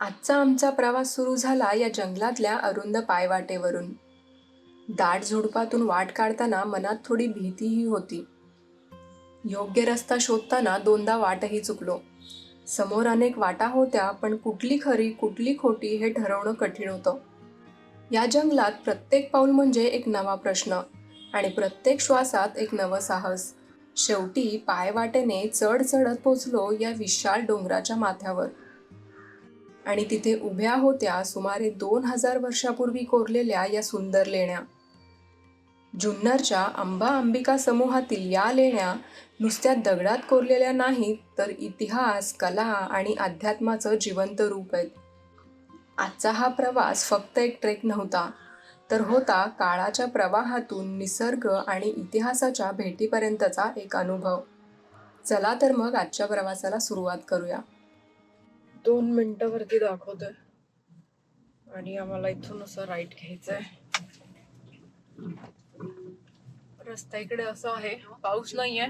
आजचा आमचा प्रवास सुरू झाला या जंगलातल्या अरुंद पायवाटेवरून. दाट झुडपातून वाट काढताना मनात थोडी भीतीही होती. योग्य रस्ता शोधताना दोनदा वाटही चुकलो. समोर अनेक वाटा होत्या पण कुठली खरी कुठली खोटी हे ठरवणं कठीण होतं. या जंगलात प्रत्येक पाऊल म्हणजे एक नवा प्रश्न आणि प्रत्येक श्वासात एक नवं साहस. शेवटी पायवाटेने चढ चढत पोचलो या विशाल डोंगराच्या माथ्यावर. आणि तिथे उभ्या होत्या सुमारे दोन हजार वर्षापूर्वी कोरलेल्या या सुंदर लेण्या. जुन्नरच्या अंबा अंबिका समूहातील या लेण्या नुसत्या दगडात कोरलेल्या नाहीत तर इतिहास कला आणि अध्यात्माचं जिवंत रूप आहेत. आजचा हा प्रवास फक्त एक ट्रेक नव्हता तर होता काळाच्या प्रवाहातून निसर्ग आणि इतिहासाच्या भेटीपर्यंतचा एक अनुभव. चला तर मग आजच्या प्रवासाला सुरुवात करूया. दोन मिनिटावरती दाखवतोय. आणि आम्हाला इथून असं राईट घ्यायचंय. रस्ता इकडे असं आहे. पाऊस नाहीये.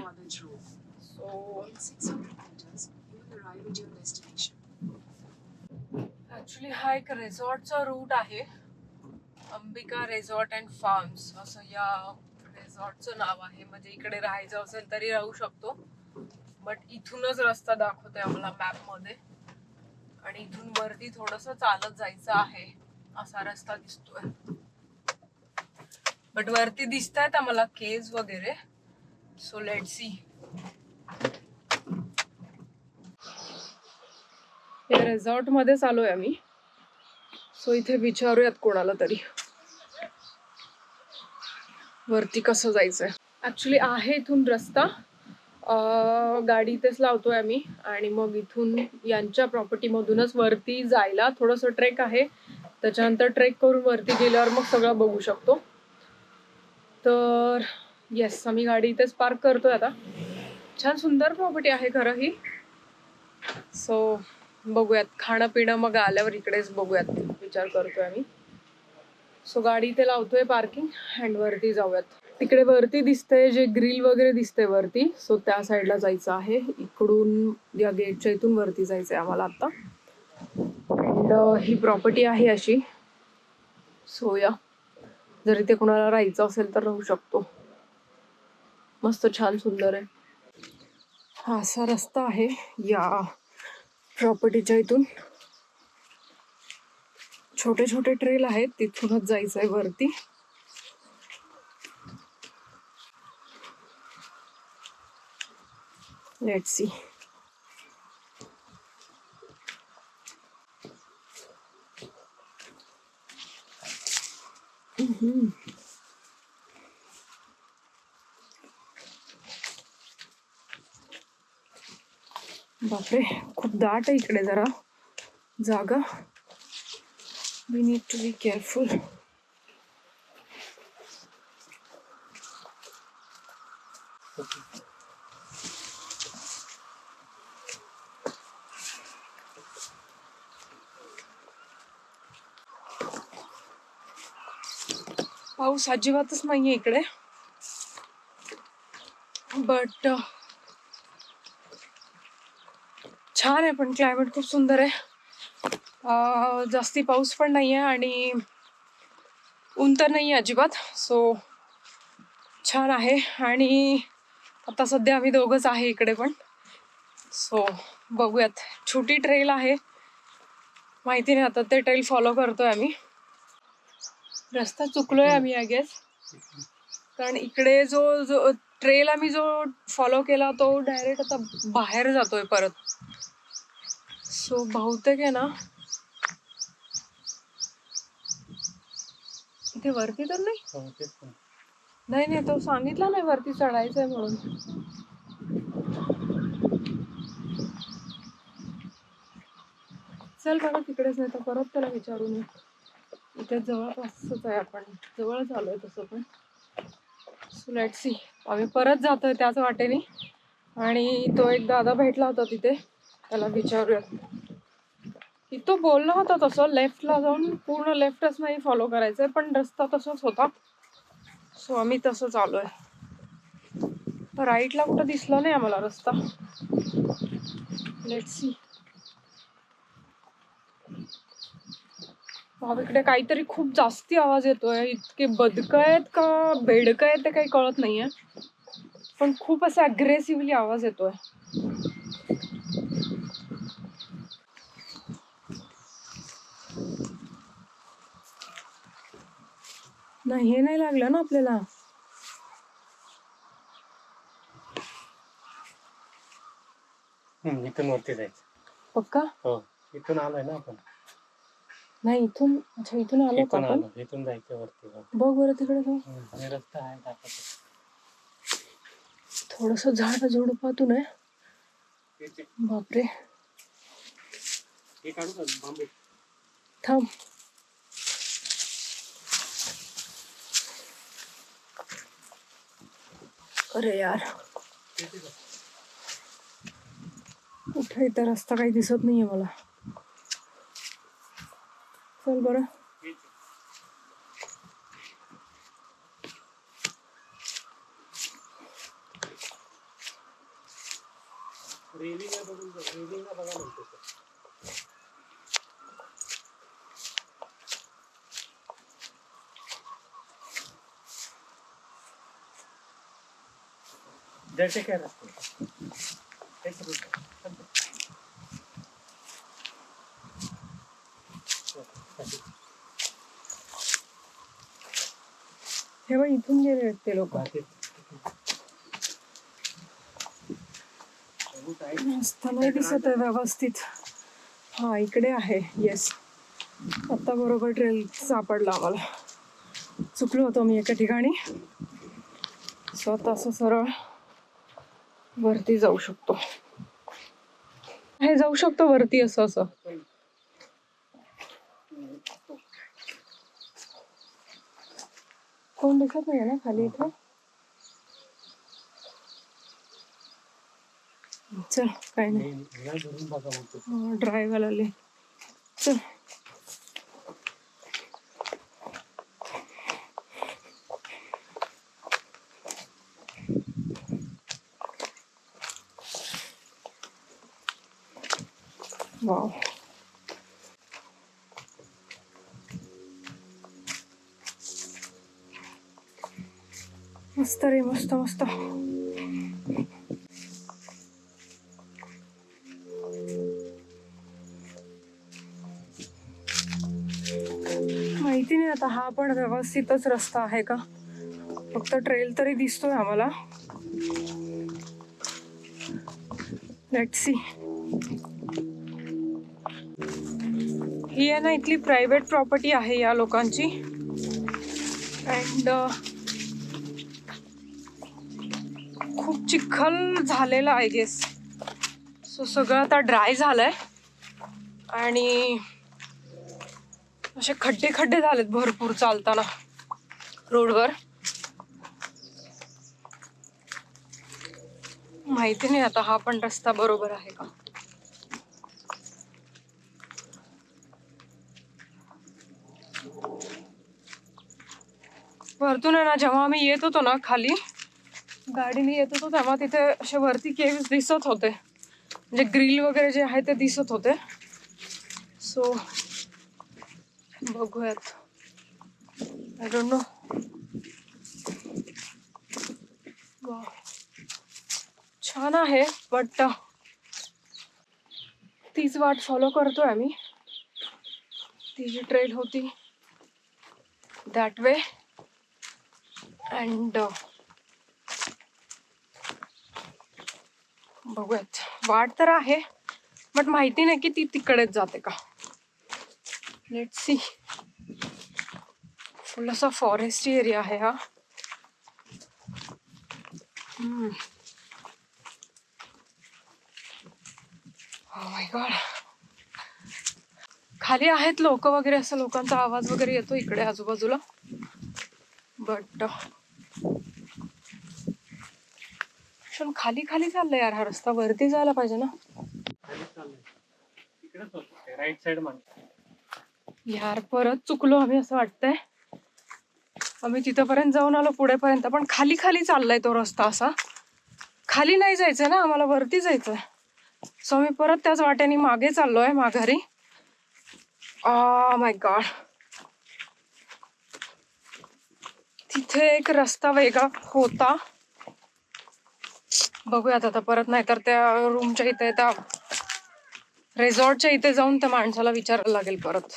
सो ऍक्च्युली हा एक रेसॉर्टचा रूट आहे. अंबिका रेसॉर्ट अँड फार्म्स असं या रेसॉर्टचं नाव आहे. म्हणजे इकडे राहायचं असेल तरी राहू शकतो. बट इथूनच रस्ता दाखवतोय आम्हाला मॅपमध्ये आणि इथून वरती थोडस चालत जायचं आहे. असा रस्ता दिसतोय. बट वरती दिसत आहेत आम्हाला केज वगैरे. सो लेट सी या रेसॉर्ट मध्येच आलोय आम्ही. सो इथे विचारूयात कोणाला तरी. वरती कसं जायचंय. ऍक्च्युली आहे इथून रस्ता. गाडी इथेच लावतोय आम्ही आणि मग इथून यांच्या प्रॉपर्टी मधूनच वरती जायला थोडस ट्रेक आहे. त्याच्यानंतर ट्रेक करून वरती गेल्यावर मग सगळं बघू शकतो. तर येस आम्ही गाडी इथेच पार्क करतोय आता. छान सुंदर प्रॉपर्टी आहे खरं ही. सो बघूयात. खाणं पिणं मग आल्यावर इकडेच बघूयात. विचार करतोय आम्ही. सो गाडी इथे लावतोय पार्किंग अँड वरती जाऊयात. तिकडे वरती दिसतंय जे ग्रिल वगैरे दिसतंय वरती. सो त्या साईडला जायचं आहे. इकडून या गेटच्या इथून वरती जायचंय आम्हाला आता. अँड uh, ही प्रॉपर्टी आहे अशी. सो या जर इथे कोणाला राहायचं असेल तर राहू शकतो. मस्त छान सुंदर आहे. हा असा रस्ता आहे या प्रॉपर्टीच्या इथून. छोटे छोटे ट्रेल आहेत. तिथूनच जायचंय वरती. Let see mm-hmm. बापरे खूप दाट आहे इकडे जरा. जागा. We need to be careful पाऊस अजिबातच नाहीये इकडे. बट uh, छान आहे पण क्लायमेट खूप सुंदर आहे. Uh, जास्ती पाऊस पण नाही आहे आणि ऊन तर नाही आहे अजिबात सो छान आहे. आणि आता सध्या आम्ही दोघंच आहे इकडे पण. सो बघूयात. छोटी ट्रेल आहे. माहिती नाही आता ते ट्रेल फॉलो करतोय आम्ही. रस्ता चुकलोय आम्ही आय गेस कारण इकडे जो जो ट्रेल आम्ही जो फॉलो केला तो डायरेक्ट आता बाहेर जातोय परत. सो बहुतेक आहे ना इथे वरती तर नाही? नाही नाही तो सांगितला नाही वरती चढायचंय म्हणून. चल बघा तिकडेच नाही तर परत त्याला विचारून. इथे जवळपासच आहे आपण. जवळच आलोय तसं पण. सो लेट सी आम्ही परत जातोय त्याच वाटेने. आणि तो एक दादा भेटला होता तिथे. त्याला विचारूया. की तो बोलला होता तसं. लेफ्टला जाऊन पूर्ण लेफ्टच नाही फॉलो करायचंय पण रस्ता तसाच होता. सो आम्ही तसंच आलोय राईटला कुठं दिसला नाही आम्हाला रस्ता. लेट सी इकडे काहीतरी खूप जास्ती आवाज येतोय. इतके बदक आहेत का बेडक आहेत ते काही कळत नाहीये. पण खूप असा अग्रेसिव्हली आवाज येतोय. नाही हे नाही लागलं ना आपल्याला? इथून वरती जायचं. पक्का? हो इथून आलोय ना आपण. नाही इथून अच्छा इथून आलो का इथून आपण? आलो इथून जायचं वरती. बघ बरं तिकडे जाऊ. हम्म, रस्ता आहे दाखवतो. थोडस झाड झुडपातून आहे बापरे. हे काढू का बांबू? थांब. अरे यार. कुठे इथं रस्ता काही दिसत नाहीये मला. चल बरं बघा म्हणतो तो. जैसे काय रस्ते हे बघ इथून गेले ते लोक? रस्ता नाही दिसत आहे व्यवस्थित हा इकडे आहे येस आता बरोबर ट्रेल सापडला आम्हाला चुकलो होतो मी एका ठिकाणी असं सरळ वरती जाऊ शकतो हे जाऊ शकतो वरती असं असं कोण दिसत नाही ना खाली इथं चल काय नाही हे- ड्रायव्हर आले चल वाव मस्त रे मस्त मस्त माहिती नाही आता हा पण व्यवस्थितच रस्ता आहे का फक्त ट्रेल तरी दिसतोय आम्हाला लेट सी ही आहे ना इथली प्रायव्हेट प्रॉपर्टी आहे या लोकांची. अँड चिखल झालेला आय गेस सो सगळं आता ड्राय झालंय. आणि असे खड्डे खड्डे झालेत भरपूर चालताना रोडवर. माहिती नाही आता हा पण रस्ता बरोबर आहे का? वरतून आहे ना जेव्हा आम्ही येत होतो ना खाली गाडीने येत होतो तेव्हा तिथे असे वरती केव्स दिसत होते. म्हणजे ग्रिल वगैरे जे आहे ते दिसत होते. सो बघूयात. आय डोंट नो छान आहे बट uh, तीच वाट फॉलो करतोय आम्ही. ती जी ट्रेल होती दॅट वे अँड बघूयात. वाट तर आहे बट माहिती नाही की ती तिकडेच जाते का. लेट सी फुल असा फॉरेस्ट एरिया आहे हा. Hmm. Oh हम्म. खाली आहेत लोक वगैरे असं लोकांचा आवाज वगैरे येतो इकडे आजूबाजूला. बट पण खाली खाली चाललंय यार हा रस्ता वरती जायला पाहिजे ना. राईट साइड यार परत चुकलो आम्ही असं वाटतंय. आम्ही तिथपर्यंत जाऊन आलो पुढेपर्यंत पण खाली खाली चाललाय तो रस्ता असा. खाली नाही जायचंय ना आम्हाला वरती जायचंय. सो आम्ही परत त्याच वाट्याने मागे चाललोय माघारी. आ माय गॉड तिथे एक रस्ता वेगळा होता. बघूयात आता परत नाही तर त्या रूमच्या इथे त्या रिसॉर्टच्या इथे जाऊन त्या माणसाला विचारायला लागेल परत.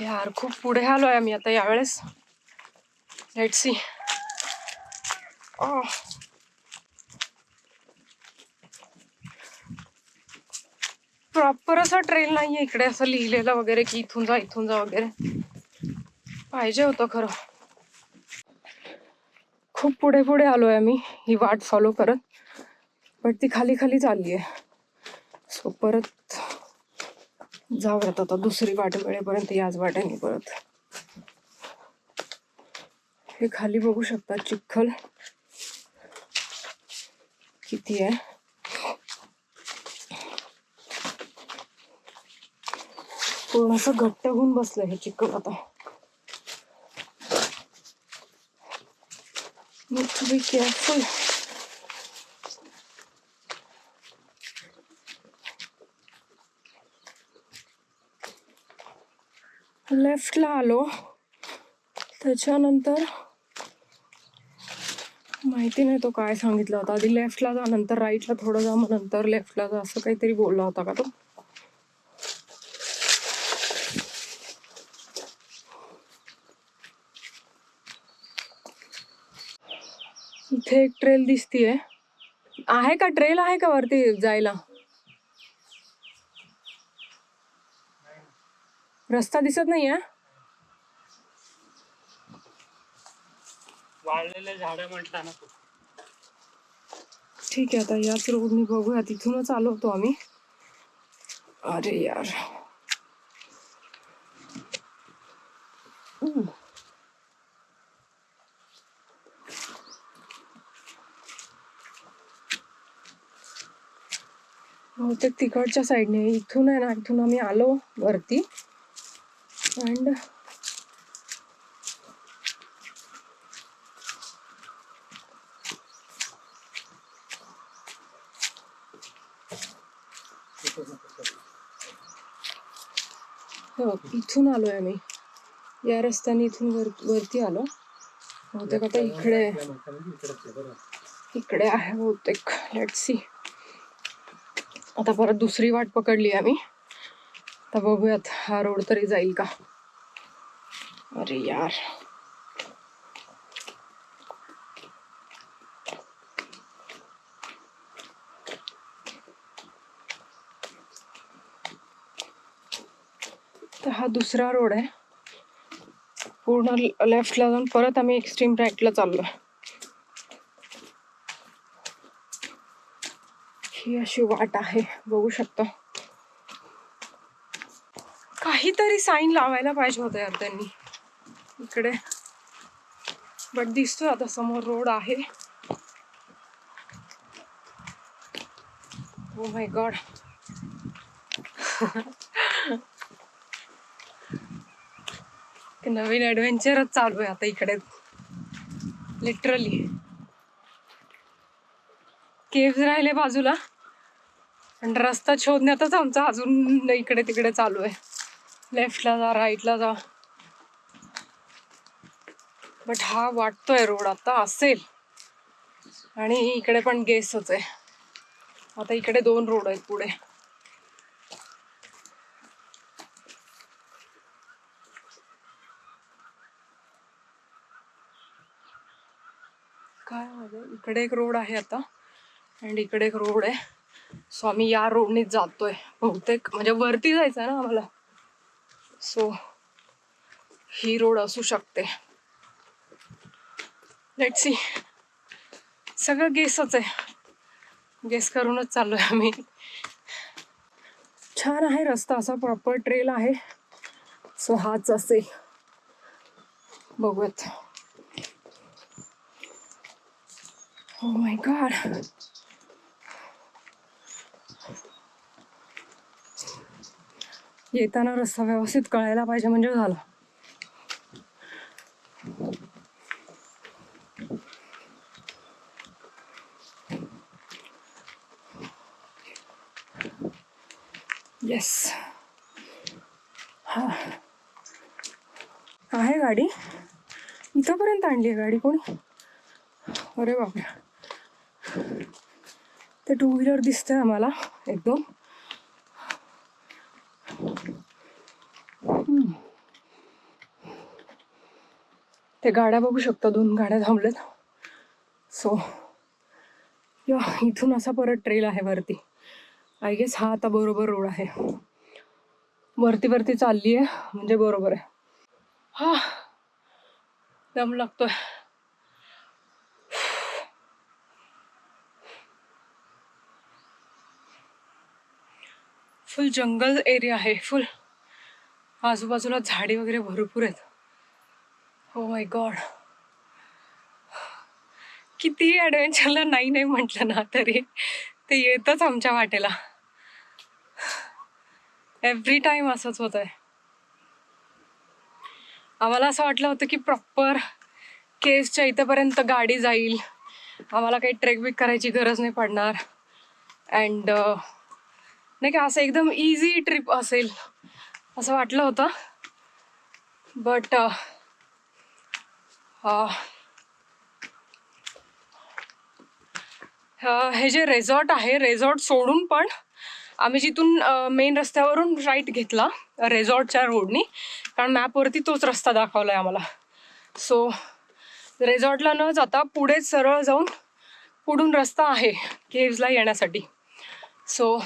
यार खूप पुढे आलोय आम्ही आता यावेळेस. लेट सी प्रॉपर असा ट्रेल नाहीये इकडे असं लिहिलेलं वगैरे की इथून जा इथून जा वगैरे. पाहिजे होतं खरं. खूप पुढे पुढे आलोय आम्ही. ही वाट फॉलो करत. बट ती खाली खाली चालली आहे सो परत जाऊयात आता. दुसरी वाट मिळेपर्यंत याच वाट्याने परत. हे खाली बघू शकता चिखल. किती आहे? पूर्ण असं घट्ट होऊन बसलं हे चिखल आता. Need to be careful. लेफ्टला आलो. त्याच्यानंतर माहिती नाही तो काय सांगितला होता. आधी लेफ्टला जा नंतर राईटला थोडं जा मग नंतर लेफ्टला जा असं काहीतरी बोलला होता का तो? इथे एक ट्रेल दिसतीये. आहे का? ट्रेल आहे का वरती जायला? रस्ता दिसत नाहीये? वाळलेले झाडं म्हटलं ना तू. ठीक आहे आता याच रोडनी बघूया. तिथूनच आलो होतो आम्ही. अरे यार हम्म. बहुतेक तिकडच्या साईडने इथून आहे ना इथून आम्ही आलो वरती. अँड हो इथून आलोय आम्ही. या रस्त्याने इथून वर वरती आलो. बहुतेक आता इकडे इकडे आहे बहुतेक. लेट सी आता परत दुसरी वाट पकडली आम्ही. आता बघूयात हा रोड तरी जाईल का? अरे यार. तर हा दुसरा रोड आहे. पूर्ण लेफ्टला जाऊन परत आम्ही एक्स्ट्रीम राईटला चाललोय. अशी वाट आहे. बघू शकता. काहीतरी साईन लावायला पाहिजे होतं यार त्यांनी. इकडे. बट दिसतोय आता समोर रोड आहे. ओ माय गॉड नवीन ऍडव्हेंचरच चालू आहे आता इकडे. लिटरली केव्ह राहिले बाजूला. आणि रस्ता शोधण्यातच आमचा अजून इकडे तिकडे चालू आहे. लेफ्टला जा राईटला जा. बट हा वाटतोय रोड आता असेल. आणि इकडे पण गेसच आहे. आता इकडे दोन रोड आहेत पुढे. काय माझं इकडे एक रोड आहे आता. अँड इकडे एक रोड आहे. सो आम्ही या रोडने जातोय बहुतेक. म्हणजे वरती जायचं आहे ना आम्हाला. सो ही रोड असू शकते. लेट सी सगळं गेसच आहे. गेस करूनच चाललोय आम्ही. छान आहे रस्ता असा प्रॉपर ट्रेल आहे. सो हाच असेल बघूयात. Oh माय गॉड येताना रस्ता व्यवस्थित कळायला पाहिजे म्हणजे झालं. येस हा. आहे गाडी. इथंपर्यंत आणली आहे गाडी कोणी? अरे बापरे. ते टू व्हीलर दिसतंय आम्हाला एकदम हम्म. ते गाड्या बघू शकता दोन गाड्या थांबल्यात सो या इथून असा परत ट्रेल आहे वरती. आय गेस हा आता बरोबर रोड आहे. वरती वरती चालली आहे म्हणजे बरोबर आहे. हा दम लागतोय. फुल जंगल एरिया आहे फुल आजूबाजूला झाडी वगैरे भरपूर आहेत. हो माय गॉड कितीही ॲडव्हेंचरला नाही नाही म्हटलं ना तरी. ते येतच आमच्या वाटेला. एव्हरी टाइम असंच होत आहे आम्हाला असं वाटलं होतं की प्रॉपर केसच्या इथंपर्यंत गाडी जाईल. आम्हाला काही ट्रेक बिक करायची गरज नाही पडणार. अँड uh, नाही का असं एकदम इझी ट्रिप असेल. असं वाटलं होतं. But Ah. Ah, हे जे रेझॉर्ट आहे रेझॉर्ट सोडून पण आम्ही जिथून मेन रस्त्यावरून राईट घेतला रेझॉर्टच्या रोडनी कारण मॅपवरती तोच रस्ता दाखवला आहे आम्हाला. सो रेझॉर्टला न जाता पुढे सरळ जाऊन पुढून रस्ता आहे केव्जला येण्यासाठी. सो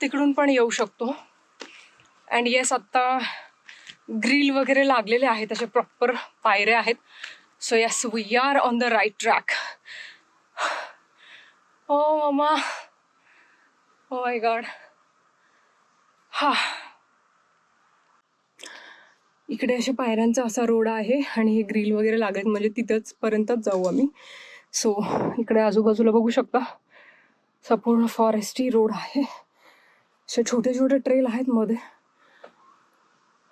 तिकडून पण येऊ शकतो. अँड येस आत्ता ग्रिल वगैरे लागलेले आहेत असे प्रॉपर पायऱ्या आहेत. So yes we are on the right track oh mama oh my God हा इकडे अशा पायऱ्यांचा असा रोड आहे आणि हे ग्रिल वगैरे लागेल म्हणजे तिथंच पर्यंतच जाऊ आम्ही. सो इकडे आजूबाजूला बघू शकता. संपूर्ण फॉरेस्टी रोड आहे. असे छोटे छोटे ट्रेल आहेत मध्ये.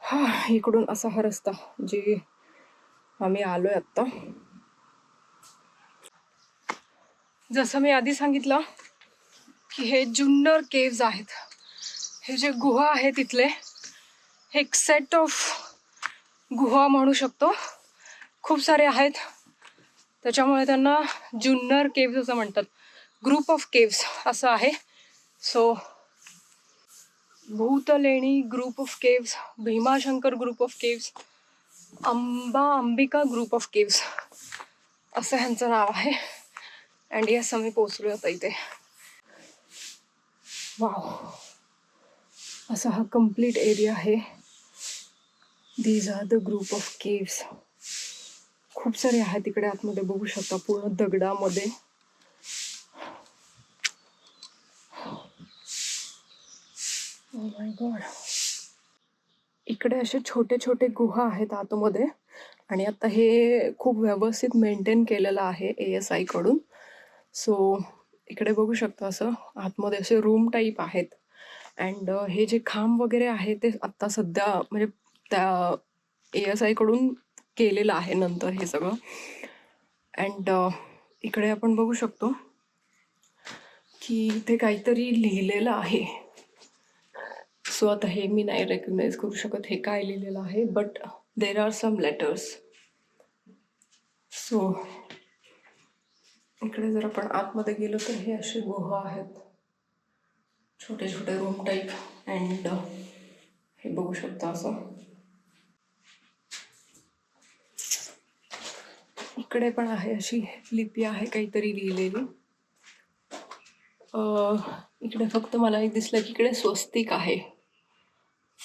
हा इकडून असा हा रस्ता जे आम्ही आलोय आत्ता. जसं मी आधी सांगितलं की हे जुन्नर केव्ज आहेत. हे जे गुहा आहे तिथले हे एक सेट ऑफ गुहा म्हणू शकतो. खूप सारे आहेत. त्याच्यामुळे त्यांना जुन्नर केव्ज असं म्हणतात. ग्रुप ऑफ केव्स असं आहे. So Bhutleni group of caves Bhimashankar group of caves Amba Ambika group of caves असं ह्यांचं नाव आहे. अँड यस आम्ही पोचलो आता इथे. वाव असा हा कंप्लीट एरिया आहे. These are the group of caves खूप सारे आहेत तिकडे आतमध्ये. बघू शकता पूर्ण दगडामध्ये. माय गॉड इकडे असे छोटे छोटे गुहा आहेत आतमध्ये आणि आता हे खूप व्यवस्थित मेंटेन केलेलं आहे ए एस आयकडून सो इकडे बघू शकता असं आतमध्ये असे रूम टाईप आहेत. अँड हे जे खांब वगैरे आहे ते आत्ता सध्या म्हणजे त्या ए एस आयकडून केलेलं आहे नंतर हे सगळं. अँड इकडे आपण बघू शकतो की इथे काहीतरी लिहिलेलं आहे. सो आता हे मी नाही रेकग्नाईज करू शकत हे काय लिहिलेलं आहे but there are some letters so इकडे जर आपण आतमध्ये गेलो तर हे असे गुहा आहेत. छोटे छोटे रूम टाईप अँड हे बघू शकता असं. इकडे पण आहे अशी लिपी आहे काहीतरी लिहिलेली. इकडे फक्त मला एक दिसलं की इकडे स्वस्तिक आहे.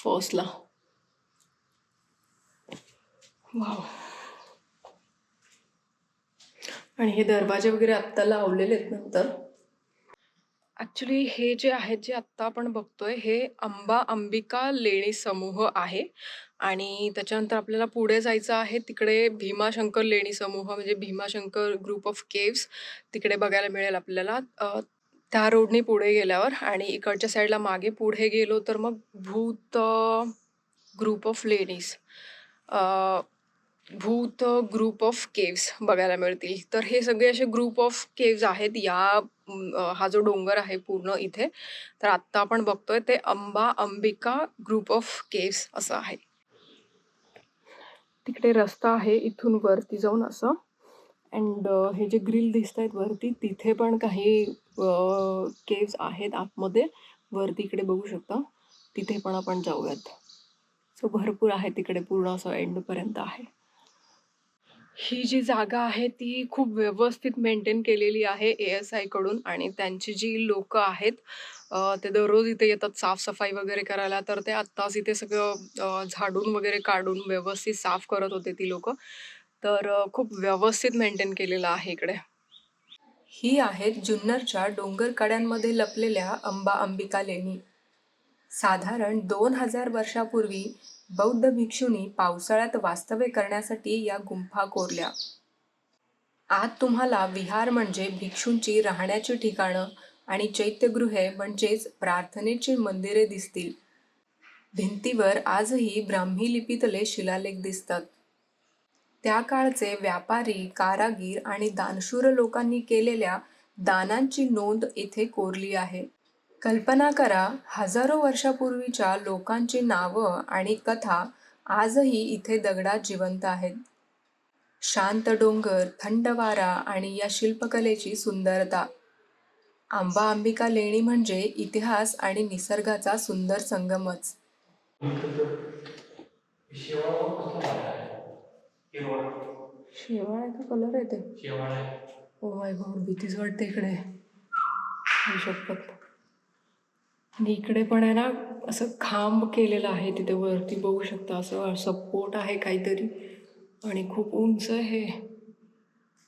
फर्स्टला वाव आणि हे दरवाजे वगैरे आत्ता लावलेले आहेत नंतर ॲक्च्युली हे जे आहेत जे आत्ता आपण बघतोय हे अंबा अंबिका लेणी समूह आहे. आणि त्याच्यानंतर आपल्याला पुढे जायचं आहे तिकडे भीमाशंकर लेणी समूह म्हणजे भीमाशंकर ग्रुप ऑफ केव्स तिकडे बघायला मिळेल आपल्याला. त्या रोडने पुढे गेल्यावर आणि इकडच्या साईडला मागे पुढे गेलो तर मग Bhut group of ladies Bhut group of caves बघायला मिळतील. तर हे सगळे असे ग्रुप ऑफ केव्स आहेत या हा जो डोंगर आहे पूर्ण इथे. तर आत्ता आपण बघतोय ते Amba Ambika group of caves असं आहे. तिकडे रस्ता आहे इथून वरती जाऊन असं. अँड हे जे ग्रिल दिसत आहेत वरती तिथे पण काही केव्स आहेत आतमध्ये. वरती इकडे बघू शकता. तिथे पण आपण जाऊयात. सो भरपूर आहे तिकडे पूर्ण असं एंडपर्यंत आहे. ही जी जागा आहे ती खूप व्यवस्थित मेंटेन केलेली आहे ए एस आयकडून आणि त्यांची जी लोक आहेत ते दररोज इथे येतात साफसफाई वगैरे करायला. तर ते आत्ताच इथे सगळं झाडून वगैरे काढून व्यवस्थित साफ करत होते ती लोक. तर खूप व्यवस्थित मेंटेन केलेलं आहे इकडे. ही आहेत जुन्नरच्या डोंगरकड्यांमध्ये लपलेल्या अंबा अंबिका लेणी. साधारण दोन हजार वर्षापूर्वी बौद्ध भिक्षूंनी पावसाळ्यात वास्तव्य करण्यासाठी या गुंफा कोरल्या. आत तुम्हाला विहार म्हणजे भिक्षूंची राहण्याची ठिकाणं आणि चैत्यगृहे म्हणजेच प्रार्थनेची मंदिरे दिसतील. भिंतीवर आजही ब्राह्मी लिपीतले शिलालेख दिसतात. त्या काळचे व्यापारी कारागीर आणि दानशूर लोकांनी केलेल्या दानांची नोंद इथे कोरली आहे. कल्पना करा हजारो वर्षापूर्वीच्या लोकांची नावं आणि कथा आजही इथे दगडात जिवंत आहेत. शांत डोंगर थंड वारा आणि या शिल्पकलेची सुंदरता. आंबा अंबिका लेणी म्हणजे इतिहास आणि निसर्गाचा सुंदर संगमच. शेवाळ्याचा कलर येते ओ माय गॉड भीतीच वाटते इकडे. आणि इकडे पण आहे ना असं खांब केलेलं आहे तिथे वरती. बघू शकता असं सपोर्ट आहे काहीतरी. आणि खूप उंच आहे.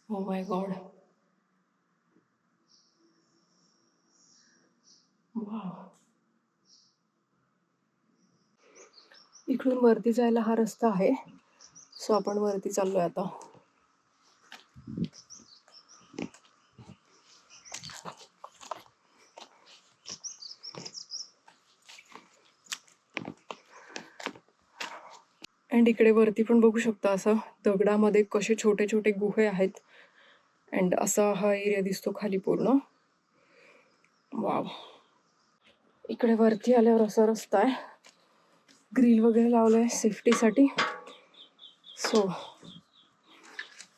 ओ माय गॉड वाव इकडून वरती जायला हा रस्ता आहे. सो आपण वरती चाललोय आता. अँड इकडे वरती पण बघू शकता असं दगडामध्ये कसे छोटे छोटे गुहे आहेत. अँड असा हा एरिया दिसतो खाली पूर्ण. वाव इकडे वरती आल्यावर असा रस्ता आहे. ग्रिल वगैरे लावलं आहे सेफ्टीसाठी सो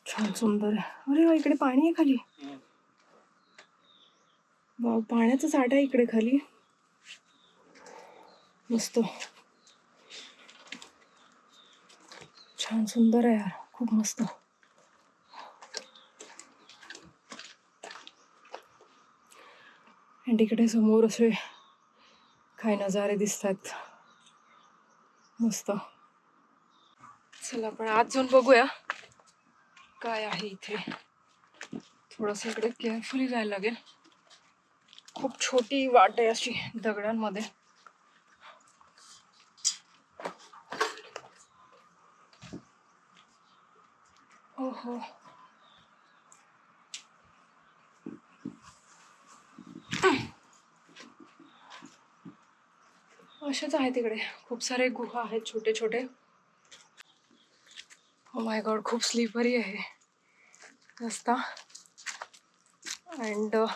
छान सुंदर आहे. अरे वा इकडे पाणी आहे खाली. वा पाण्याचा साठा आहे इकडे खाली. मस्त. छान सुंदर आहे यार खूप मस्त. आणि तिकडे समोर असे काही नजारे दिसतात. मस्त. चला आपण आज जाऊन बघूया. काय आहे इथे? थोडस इकडे केअरफुली जायला लागेल. खूप छोटी वाट आहे अशी दगडांमध्ये. ओहो. असेच आहे तिकडे खूप सारे गुहा आहेत छोटे छोटे Oh माय गॉड खूप स्लीपरी आहे. रस्ता. अँड uh,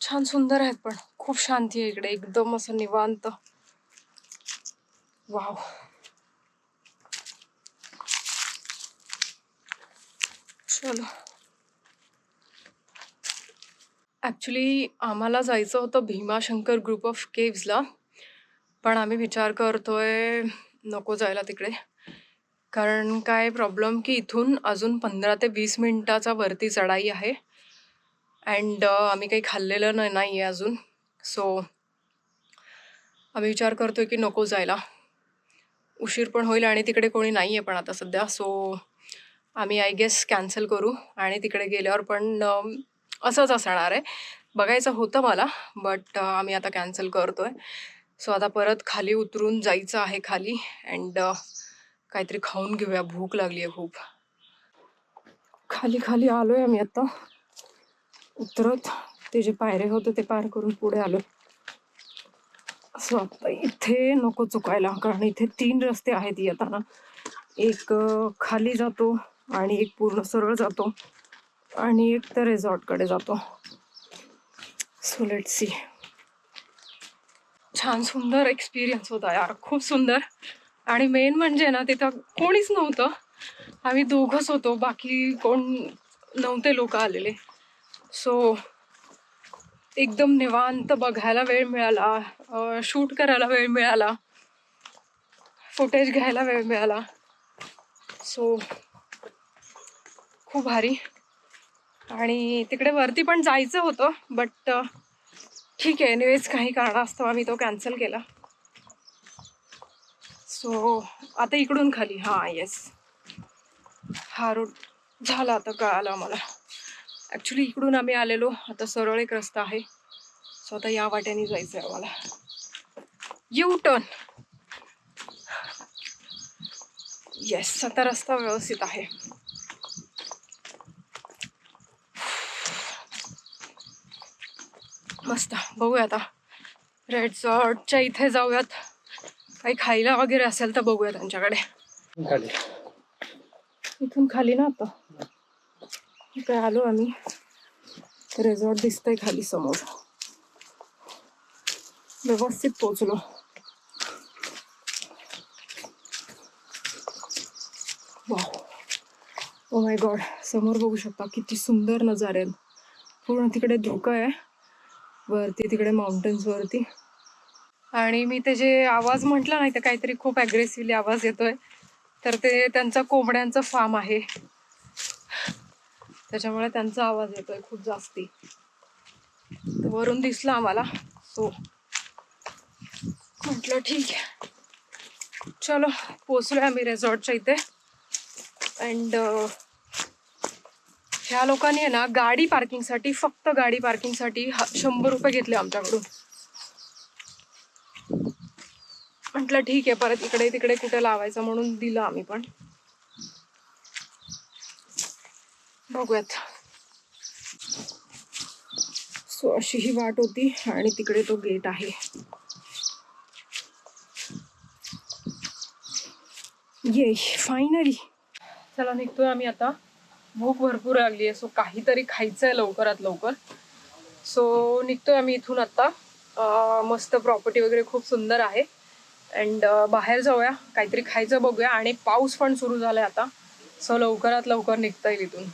छान सुंदर आहेत पण. खूप शांती आहे इकडे. एकदम असं निवांत. वाव चलो. ॲक्च्युली आम्हाला जायचं होतं भीमाशंकर ग्रुप ऑफ केव्सला पण आम्ही विचार करतोय नको जायला तिकडे. कारण काय प्रॉब्लेम की इथून अजून पंधरा ते वीस मिनिटाचा वरती चढाई आहे. अँड आम्ही काही खाल्लेलं नाही नाही आहे अजून. सो आम्ही विचार करतोय की नको जायला. उशीर पण होईल आणि तिकडे कोणी नाही आहे पण आता सध्या. सो आम्ही आय गेस कॅन्सल करू आणि तिकडे गेल्यावर पण असंच असणार आहे. बघायचं होतं मला बट आम्ही आता कॅन्सल करतो आहे सो आता परत खाली उतरून जायचं आहे खाली अँड काहीतरी खाऊन घेऊया. भूक लागली आहे खूप. खाली खाली आलोय आम्ही आता. उतरत. ते जे पायरे होते ते पार करून पुढे आलो. सो आता इथे नको चुकायला कारण इथे तीन रस्ते आहेत येताना. एक खाली जातो आणि एक पूर्ण सरळ जातो आणि एक तर रेझॉर्टकडे जातो. सो लेट सी छान सुंदर एक्सपिरियन्स होता यार खूप सुंदर. आणि मेन म्हणजे ना तिथं कोणीच नव्हतं. आम्ही दोघंच होतो बाकी कोण नव्हते लोक आलेले. सो एकदम निवांत बघायला वेळ मिळाला शूट करायला वेळ मिळाला फुटेज घ्यायला वेळ मिळाला. सो खूप भारी. आणि तिकडे वरती पण जायचं होतं बट ठीक आहे. एनिवेज काही कारणास्तव आम्ही तो कॅन्सल केला. सो आता इकडून खाली. हां येस हा रोड झाला आता कळालं आम्हाला. ॲक्च्युली इकडून आम्ही आलेलो. आता सरळ एक रस्ता आहे. सो आता या वाट्याने जायचं आहे आम्हाला. यू टर्न येस आता रस्ता व्यवस्थित आहे. मस्त बघूया आता. रेडसॉर्टच्या इथे जाऊयात. काही खायला वगैरे असेल तर बघूया त्यांच्याकडे. इथून खाली ना आता? इकडे आलो आम्ही. रिसॉर्ट दिसतंय खाली समोर. व्यवस्थित पोचलो ओ माय गॉड समोर बघू शकता किती सुंदर नजारे पूर्ण तिकडे धोका आहे. वरती तिकडे माउंटन्स वरती. आणि मी ते जे आवाज म्हटला नाही तर काहीतरी खूप ॲग्रेसिव्हली आवाज येतोय. तर ते त्यांचा कोंबड्यांचं फार्म आहे. त्याच्यामुळे त्यांचा आवाज येतोय खूप जास्ती. वरून दिसलं आम्हाला. सो म्हटलं ठीक आहे. चलो पोचलोय आम्ही रेसॉर्टच्या इथे. अँड ह्या लोकांनी आहे ना गाडी पार्किंगसाठी फक्त गाडी पार्किंगसाठी शंभर रुपये घेतले आमच्याकडून. म्हटलं ठीक आहे परत इकडे तिकडे कुठे लावायचं म्हणून दिलं आम्ही पण. बघूयात. सो अशी ही वाट होती आणि तिकडे तो गेट आहे. ये फायनली. चला निघतोय आम्ही आता. भूक भरपूर लागली आहे सो काहीतरी खायचं आहे लवकरात लवकर. सो निघतोय आम्ही इथून आता. मस्त प्रॉपर्टी वगैरे खूप सुंदर आहे. अँड बाहेर जाऊया काहीतरी खायचं बघूया. आणि पाऊस पण सुरू झालाय आता. सो लवकरात लवकर निघता येईल इथून.